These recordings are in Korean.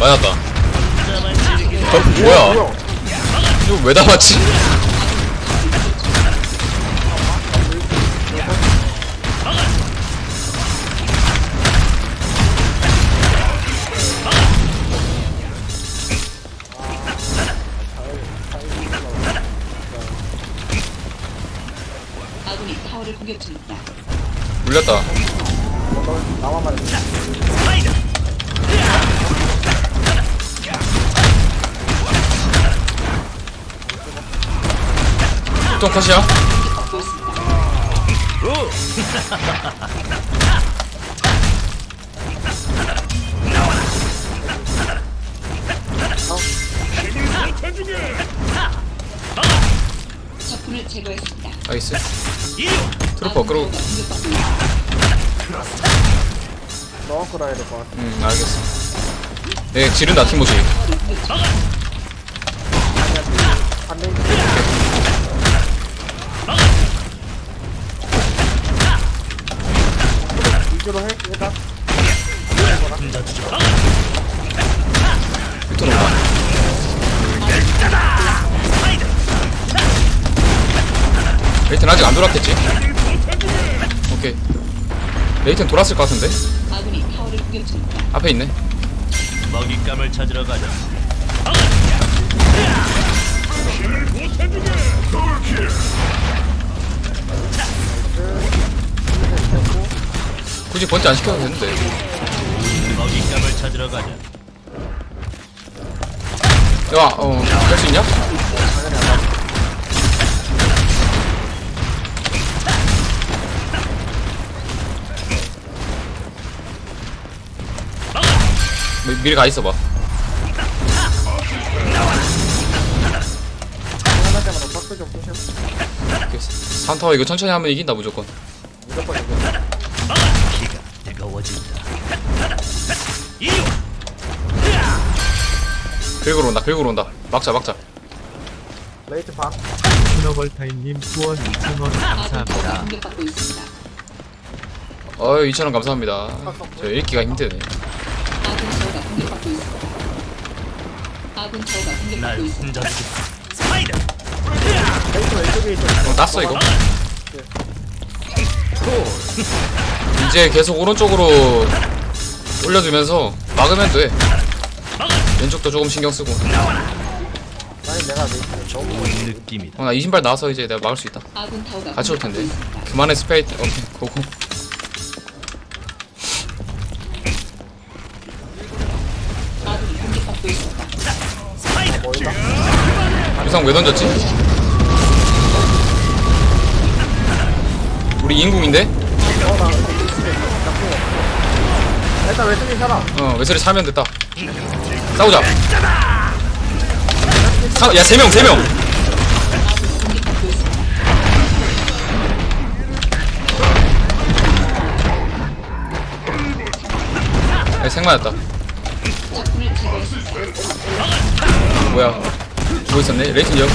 맞았다. 어, 뭐야? 이거 왜 담았지? 컷이야? 나이스. 트루퍼 있습니다. 너가 끌어야. 음 알겠어. 네 지른다. 반대. 위주로 해. 온다. 레이튼 아직 안 돌았겠지? 오케이. 레이튼 돌았을 것 같은데? 아군이 타워를. 앞에 있네. 먹잇감을 찾으러 가자. 굳이 번지 안 시켜도 되는데. 먹잇감을 찾으러 가자. 야, 어, 할 수 있냐? 미, 미리 가 있어봐. 하나 때마다 박스 좀 부셔. 산타워 이거 천천히 하면 이긴다 무조건. 무조건 이겨. 긁으러 온다, 긁으러 온다. 막자, 막자. 레이트 반. 스노걸타임님 후원 2,000원 아군 타워가 감사합니다. 공격받고 있습니다. 어이, 2,000원 감사합니다. 저 읽기가 힘드네. 아군 타워가 공격받고 있습니다. 아군 타워가 날 공격받고 있습니다. 혼자주지. 스파이더. 레이트 왼쪽에 있어. 어, 땄어, 이거. 이제 계속 오른쪽으로 올려주면서 막으면 돼. 왼쪽도 조금 신경 쓰고. 아니 내가 느낌이다. 어, 나 이 신발 나와서 이제 내가 막을 수 있다. 아군 타워가 같이 올 텐데. 그만해 스페이트. 오케이, 고고. 아군이 공격받고 있습니다. 멀다. 유상 왜 던졌지? 우리 인궁인데? 어나. 일단 왼쪽에 살아. 어, 웨슬리 사면 됐다. 싸우자. 사, 야, 세 명, 세 명. 공격받고 있습니다. 야, 생 맞았다. 뭐야? 뭐 있었네? 레이튼 역.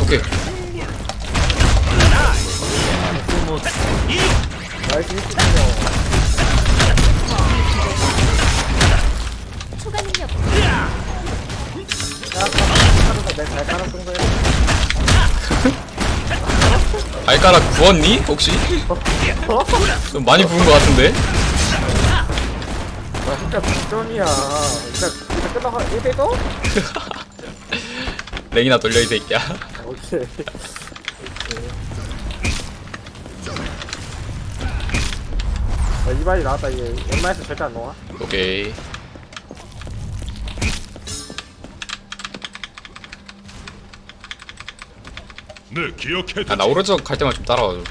오케이. 나이스 히트군요. 추가 능력 내잘 깔았던. 발가락 부었니? 혹시? 좀 많이 부은 것 같은데? 나 진짜 빅전이야. 진짜 진짜 끝나가 1대 도 랭이나 돌려 이 새끼야. 오케이. 아, 이발이 나왔다. 이게 웬만해서 절대 안 나와. 오케이. 네, 기억해. 아, 나 오른쪽 갈 때만 좀 따라와줘.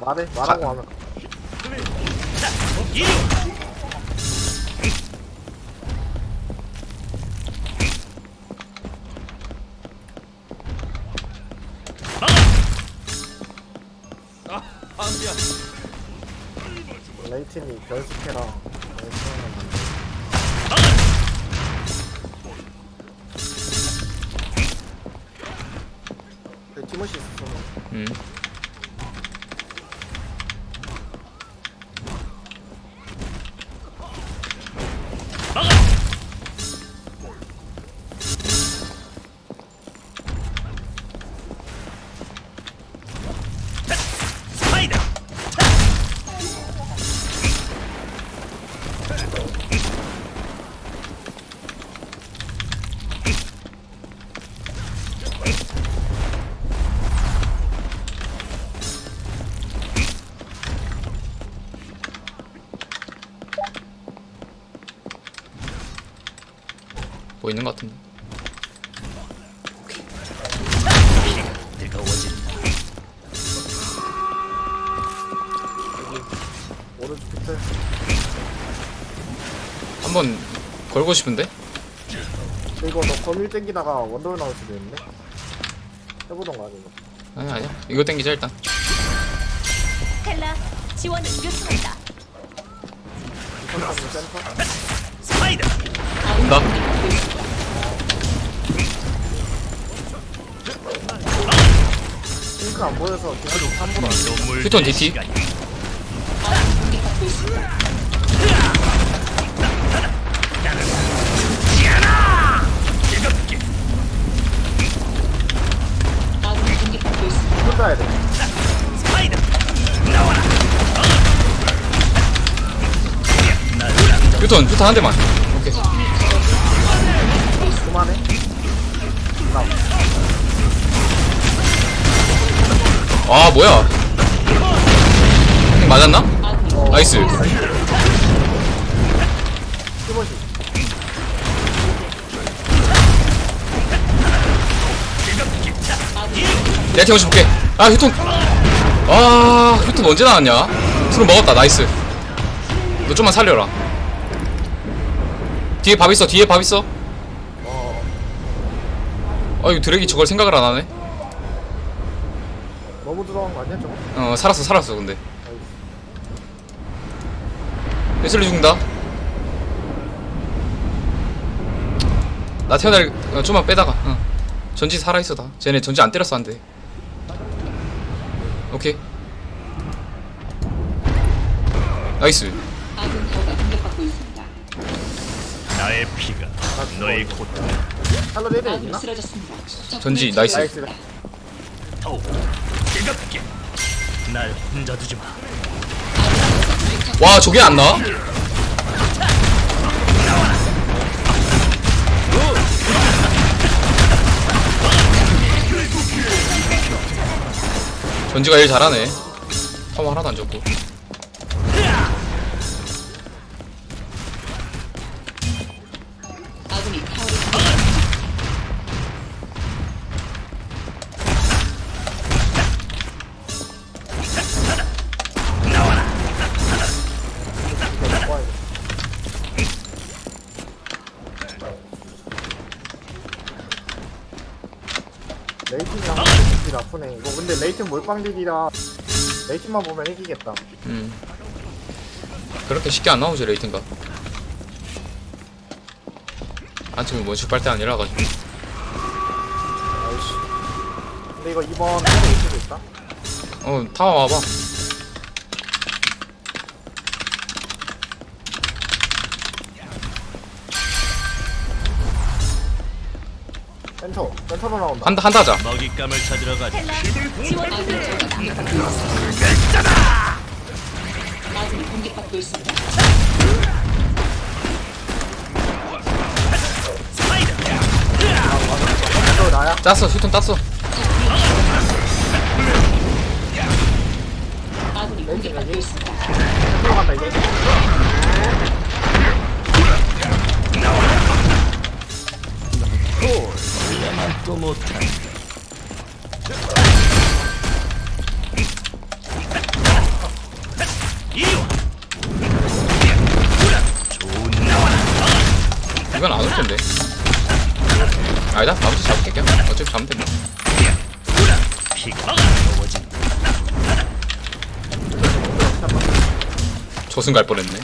말해 말하고 하면. 뭐 있는 것 같은데. 오른쪽. 한번 걸고 싶은데 이거 너 거밀 땡기다가 원더를 나올 수도 있는데? 해보던가 아니면. 아니 아니야 이거 땡기자 일단 텔라. 센터 센터? 스파이더. 온다 핑크 안 보여서 계속 함부로 안 돼. 눈물 휴톤 될 DT. 아군이 공격받고 있습니다. 돼. 휴톤 휴톤 한 대만 아 뭐야? 핵 맞았나? 나이스. 내가 팀 볼게. 아 휴톤 아 휴톤 언제 나왔냐? 술을 먹었다. 나이스. 너 좀만 살려라. 뒤에 밥 있어. 뒤에 밥 있어. 어. 아 이거 드랙이 저걸 생각을 안 하네 들어간 거 아니야 저거? 어 살았어 살았어 근데. 웨슬리 죽는다 나 태어날 어, 좀만 빼다가 어. 전지 살아있어 다 쟤네 전지 안 때렸어 안돼 오케이 나이스 아군 타워가 공격받고 있습니다. 나의 피가 너의 고통. 샬롯 1대 아군이 이기나? 쓰러졌습니다. 적군을 전지, 나이스. 제거했습니 뜨겁게. 날 혼자 두지 마. 와 저게 안 나와? 전지가 일 잘하네 파워 하나도 안 줬고 레이팅이랑 딜 아프네. 이거 근데 레이팅 몰빵딜이라 레이팅만 보면 이기겠다. 음 그렇게 쉽게 안 나오지 레이팅가 아직은 원슈 빨대 아니라 가지고 아이씨. 근데 이거 이번 해도 있을 수 있다? 어 타워 와봐 센터. 센터로 나온다. 한다 한다 하자 먹잇감을 찾으러 가자. 텔라 지원을 아군 요청한다. 타워가 공격받고 있습니다. 아군이 공격받고 있습니다. 스파이더. 센터 나야? 짰어 휴톤 땄어 아군이 공격받고 있습니다. 센터로 간다 이제. 또 못한. 이리 와. 좋은 나와라. 이건 안 올 텐데 아니다 아무튼 잡을게 어차피 잡으면 된다. 저승 갈 뻔했네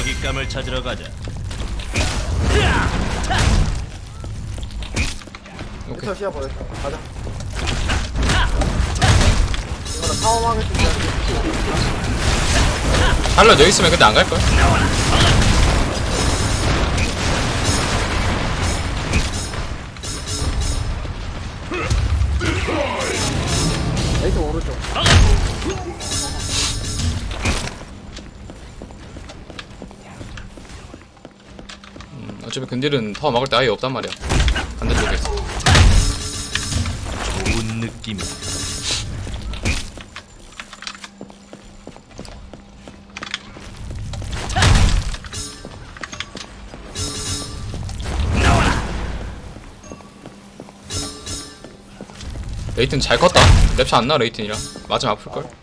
먹잇감을 찾으러 가자. 오케이 시야 보냈어. 가자. 이거는 준비하지. 샬롯 여기 있으면 근데 안 갈걸? 레이트 오른쪽. 어차피 근딜은 타워 막을 때 아예 없단 말이야. 반대쪽에. 좋은 느낌이야. 레이튼 잘 컸다. 랩차 안나 레이튼이랑. 맞으면 아플걸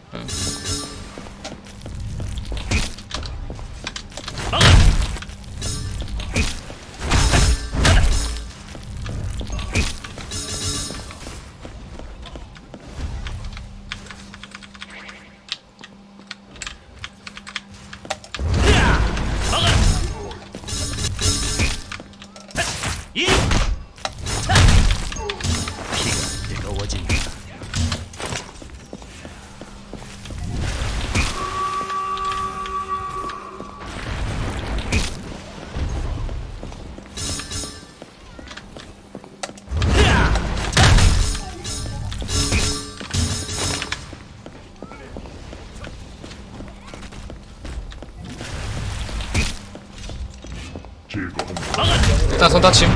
일단 선 다침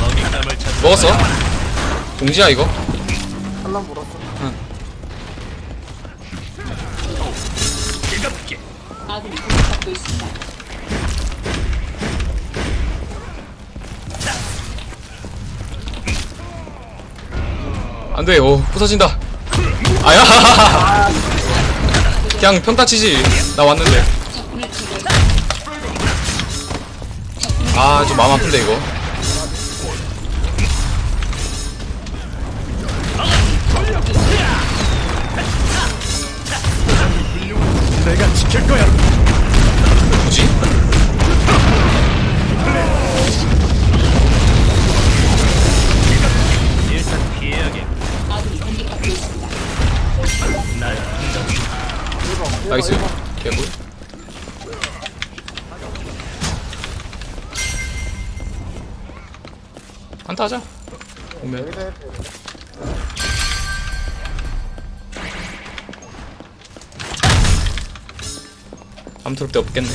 먹잇감을 찾아. 먹었어 동지야 이거 부서진다 아야 그냥 평타 치지 나 왔는데 적군을 제거했습니다. 아좀 마음 아픈데 이거 내가 지킬 거야. 굳이? 나이스 개꿀 한타 하자 오면 여기서 해야 돼 아무튼 데 없겠네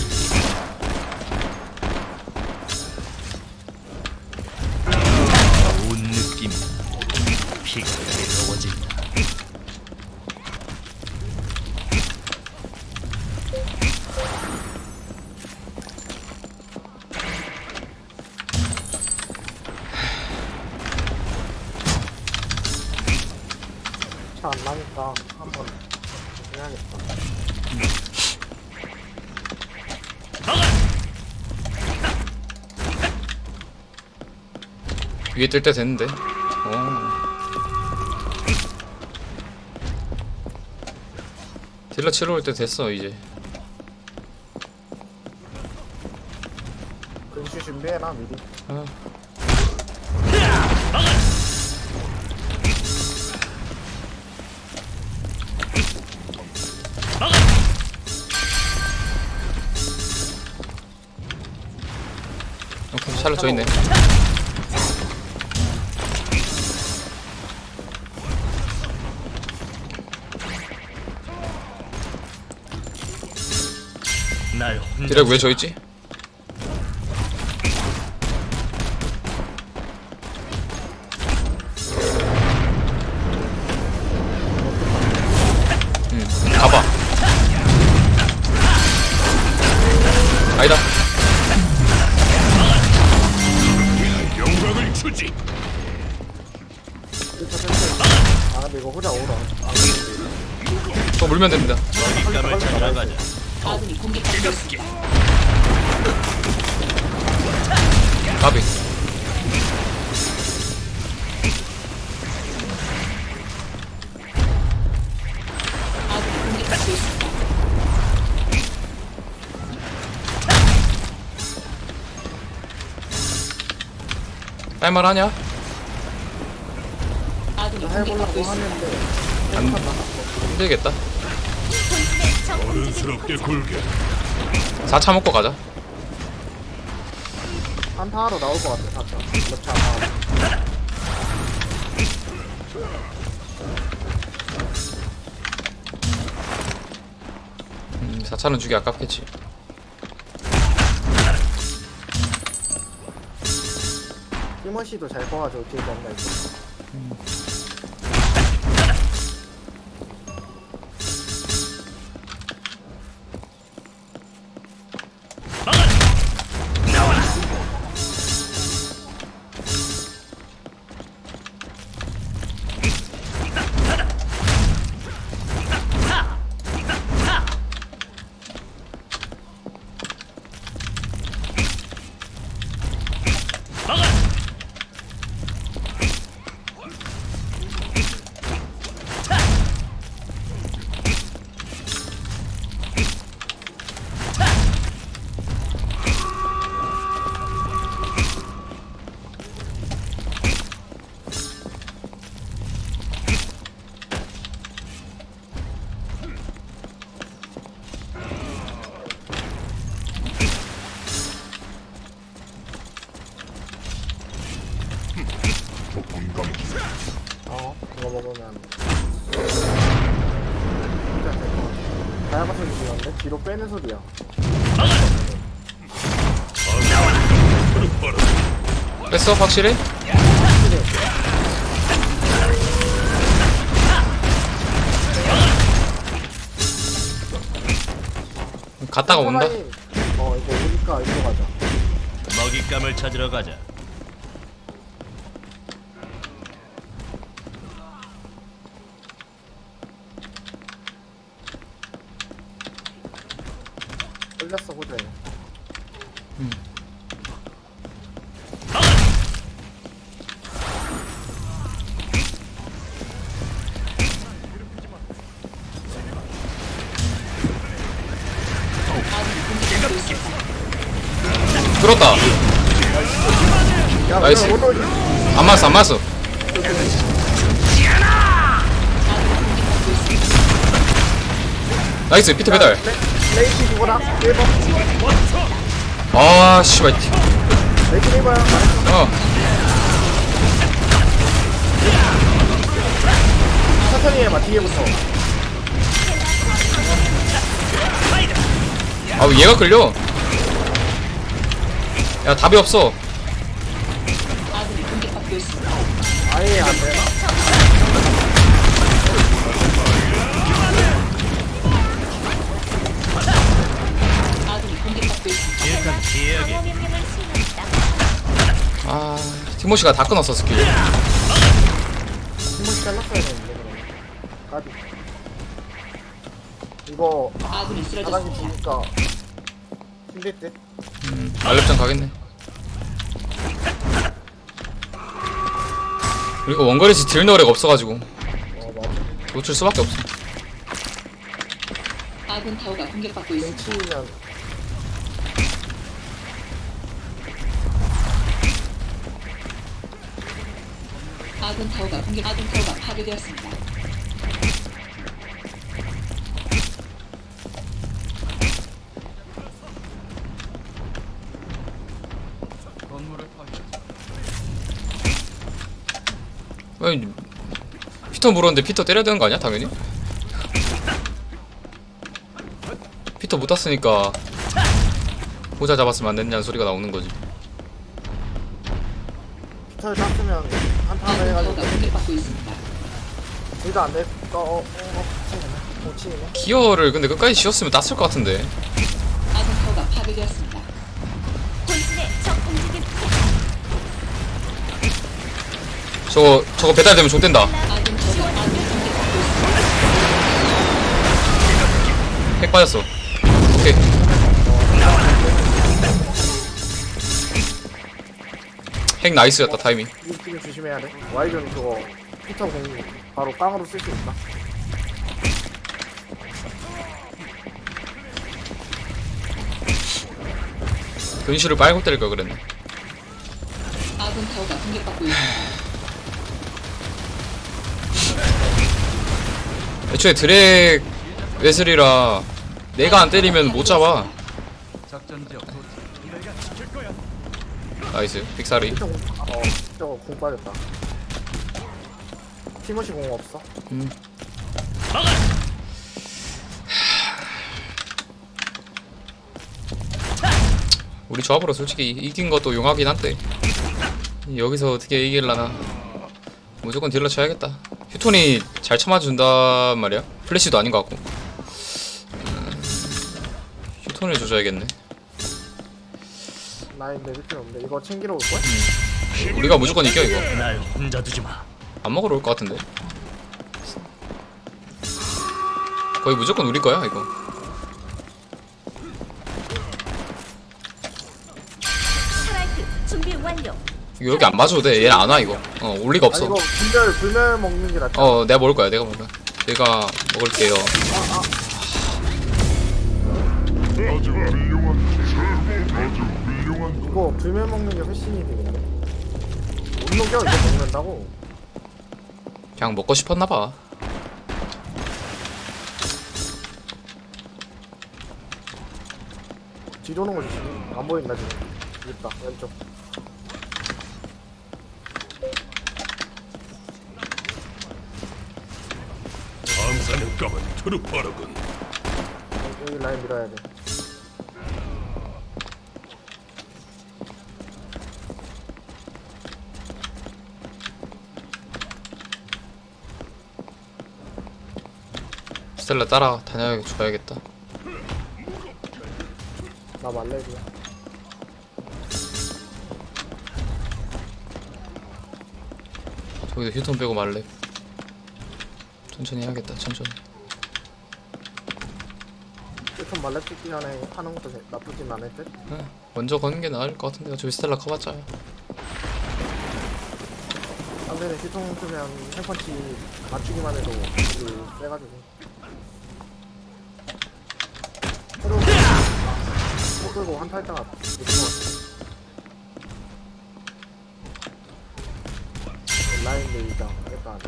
좋은 느낌. 피가 뜨거워진다. 나니까 한번 해야겠다. 위에 뜰 때 됐는데. 어. 딜러 치러 올 때 됐어 이제 샬롯 저 있네 디렉 왜저 있지? 할만하냐? 있습니다. 하는데 안 힘들겠다 어른스럽게 굴게. 4차 먹고 가자 한타하러 나올 것 같아 살짝 몇차 안 음, 4차는 주기 아깝겠지 티머시도 잘 뽑아줘. 뒤에 간다 이거 먹으면 진짜 될것 같아. 다양한 소리 들렸는데? 뒤로 빼는 소리야. 뺐어 확실해? 갔다가 온다? 어 이거 오니까 이거 가자. 먹잇감을 찾으러 가자. 나이스. 안 맞았어 안 맞았어. 나이스 피트 배달. 레이티 죽어라 1번 아 씨발 티- 레이티. 1번야 말했어. 어 천천히 해봐 뒤에부터 아우 얘가 끌려. 야 답이 없어 티모시가 다 끊었어 스킬. 팀을 잘랐어야 되는데 그러면 까비 이거 아군이 쓰러졌습니다. 보니까 힘들 듯. 음, 알렙장 가겠네. 그리고 원거리지 딜 노래가 없어가지고. 어 맞아 놓칠 수밖에 없어. 아군 타워가 공격받고 있습니다. 벤치면 아군 타워가 공격 아군 타워가 파괴되었습니다. 아니, 피터 물었는데 피터 때려야 되는 거 아니야 당연히 피터 못 땄으니까 보자 잡았으면 안 됐냐는 소리가 나오는 거지 피터를 땄으면 한타를 해가지고 있습니다. 둘다 안돼 어, 어, 어, 기어를 근데 끝까지 지었으면 땄을 것 같은데 타워가 파괴되었습니다. 적 움직임 저거 저거 배달되면 있습니다. 핵 빠졌어 오케이 핵 나이스였다 타이밍. 이 지금 조심해야 돼. 와이전 그거 피터 공 바로 깡으로 쓸 수 있다 근시를 빨고 때릴 걸 그랬네. 아군 타워가 공격받고 있습니다. 애초에 드랙 웨슬이라 내가 안 때리면 못 잡아 나이스. 빅사리. 공, 어, 피터 공 빠졌다. 티모시 공 없어? 우리 조합으로 솔직히 이긴 것도 용하긴 한데 여기서 어떻게 이길라나. 무조건 딜러 쳐야겠다. 휴톤이 잘 쳐맞준단 말이야. 플래시도 아닌 것 같고. 음, 휴톤을 조져야겠네 나인데 리필 없는데 이거 챙기러 올걸? 우리가 무조건 이겨 이거. 날 혼자 두지 마. 안 먹으러 올 것 같은데? 거의 무조건 우리 거야 이거. 스트라이크 준비 완료. 이거 여기 안 봐줘도 돼. 얘는 안 와 이거. 어 올 리가 아 없어. 이거 불멸 불멸 먹는 게 낫다 어 내가 먹을 거야 내가 먹을 거야. 내가 먹을게요 아주 훌륭한 최고 아주 훌륭한 이거 불멸 먹는 게 훨씬 이득인데 못 녹여 이거 먹는다고. 그냥 먹고 싶었나봐. 뒤로 오는 거 조심 안 보인다 지금. 있다 왼쪽. 다음 사냥감은 트루파르군. 여기 라인 밀어야 돼 스텔라 따라 다녀줘야겠다. 나 말레리야 저기도 휴톤 빼고 말래 천천히 해야겠다 천천히. 좀 말레 찍기 전에 하는 것도 되- 나쁘진 않을 듯? 응, 먼저 거는 게 나을 것 같은데 어차피 스텔라 커봤자. 상대는 휴통 쓰면 탱펀치 맞추기만 해도 그 세가지고 못 끌고 한타 했다가 못것 같아 라인 레이다 약간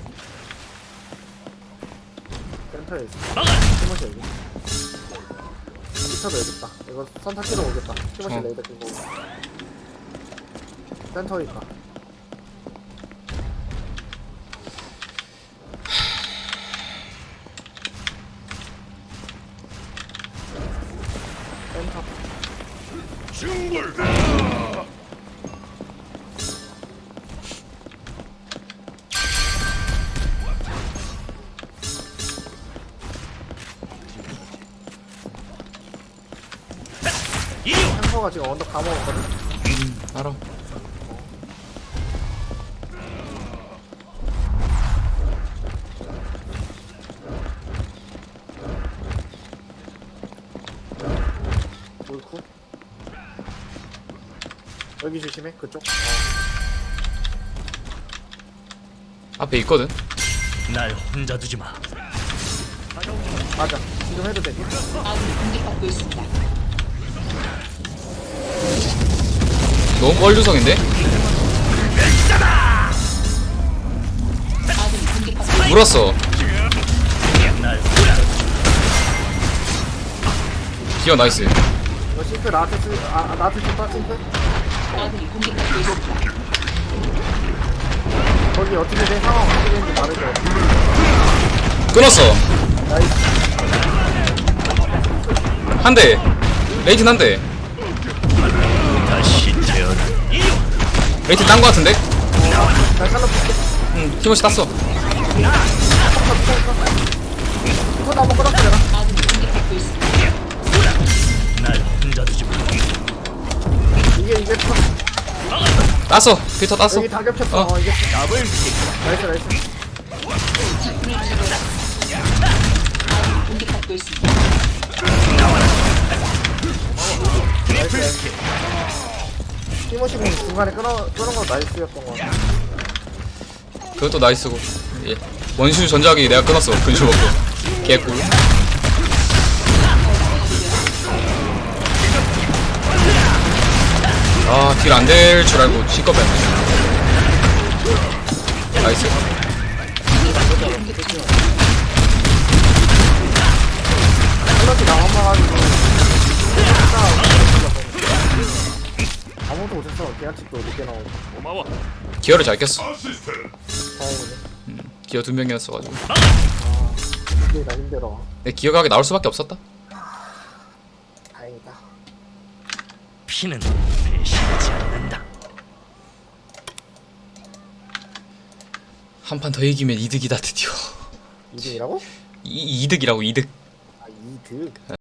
센터에 있어. 티모시 여기. 피터도 여기 있다. 이거 선타 키로 오겠다. 티모시 어. 레이더 끼고 센터에 있다 템퍼가 지금 언덕 다 먹었거든? 알아 물쿠 여기 조심해 그쪽 앞에 있거든 날 혼자 두지 마. 맞아 지금 해도 되지 아군이 공격받고 있습니다. 너무 있습니다. 물었어 기어 나이스 이거 싱크 나한테 쓰.. 아 아, 나한테 썼다 싱크? 아군이 공격받고 있습니다. 거기 어떻게 된 상황 어떻게 되는지 말해줘 끊었어 나이스 한대 레이튼 한대 레이튼 딴거 같은데? 잘 살려볼게 응 티모시 땄어 이거 한번 끌었어 내가. 이게 이게 터 땄어 피터 땄어 여기 다 겹쳤어 어. 어, 이게 나이스 나이스 공격받고 있습니다. 나이스 티모시 공 중간에 끊어, 끊은 거 나이스였던 거 같아 그것도 나이스고. 예. 원슈 전작이 내가 끊었어. 근슈 먹고. 개꿀. 아딜 안 될 줄 알고 시꺼 뺐네. 나이스 계약직도 늦게 나오고 기어를 잘 꼈어. 다행이네. 기어 두 명이었어가지고. 힘들다 힘들어. 내 기어각이 나올 수밖에 없었다. 다행이다. 피는 배신하지 않는다. 한 판 더 이기면 이득이다 드디어. 2등이라고? 이, 이득이라고 이득. 아 2등